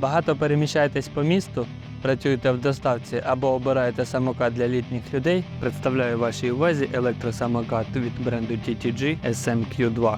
Багато переміщаєтесь по місту, працюєте в доставці або обираєте самокат для літніх людей. Представляю вашій увазі електросамокат від бренду TTG SMQ2.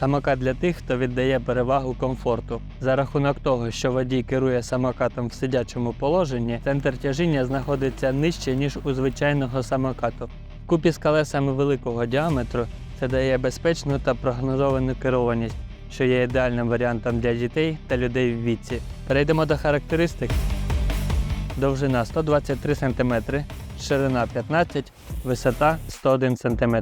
Самокат для тих, хто віддає перевагу комфорту. За рахунок того, що водій керує самокатом в сидячому положенні, центр тяжіння знаходиться нижче, ніж у звичайного самокату. Купі з колесами великого діаметру це дає безпечну та прогнозовану керованість, що є ідеальним варіантом для дітей та людей в віці. Перейдемо до характеристик. Довжина 123 см, ширина 15 висота 101 см.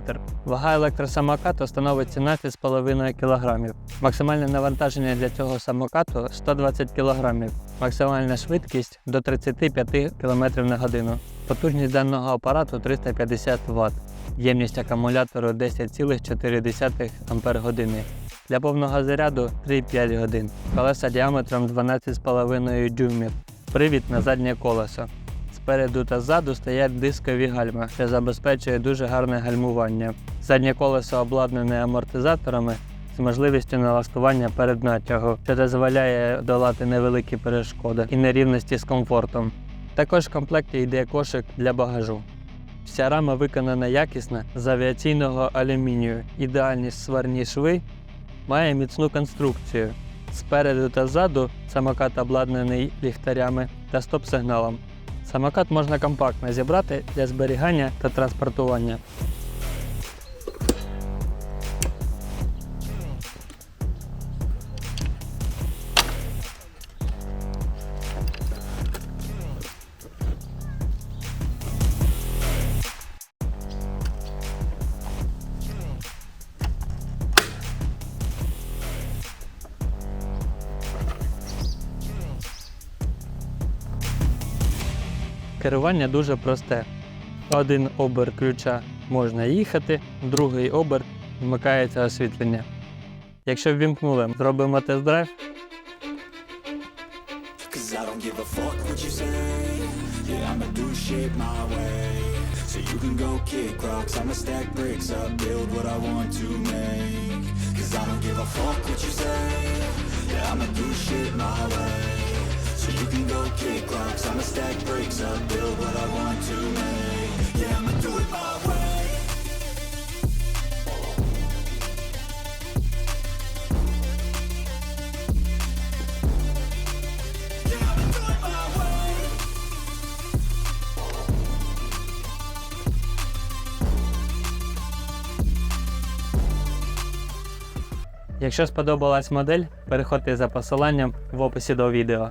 Вага електросамокату становить 17,5 кг. Максимальне навантаження для цього самокату 120 кг. Максимальна швидкість до 35 км на годину. Потужність даного апарату 350 Вт. Ємність акумулятору 10,4 Ах. Для повного заряду 3-5 годин. Колеса діаметром 12,5 дюймів. Привід на заднє колесо. Спереду та ззаду стоять дискові гальма, що забезпечує дуже гарне гальмування. Заднє колесо обладнане амортизаторами з можливістю налаштування перед натягу, що дозволяє долати невеликі перешкоди і нерівності з комфортом. Також в комплекті йде кошик для багажу. Вся рама виконана якісно з авіаційного алюмінію. Ідеальні сварні шви має міцну конструкцію. Спереду та ззаду самокат обладнаний ліхтарями та стоп-сигналом. Самокат можна компактно зібрати для зберігання та транспортування. Керування дуже просте. Один обер ключа можна їхати, другий обер вмикається освітлення. Якщо ввімкнули, зробимо тест-драйв. Cause I don't give a fuck what you say Yeah, I'ma do shit my rocks I'ma stack bricks up Build what I want to make Yeah, I'ma do it my way Якщо сподобалась модель, переходьте за посиланням в описі до відео.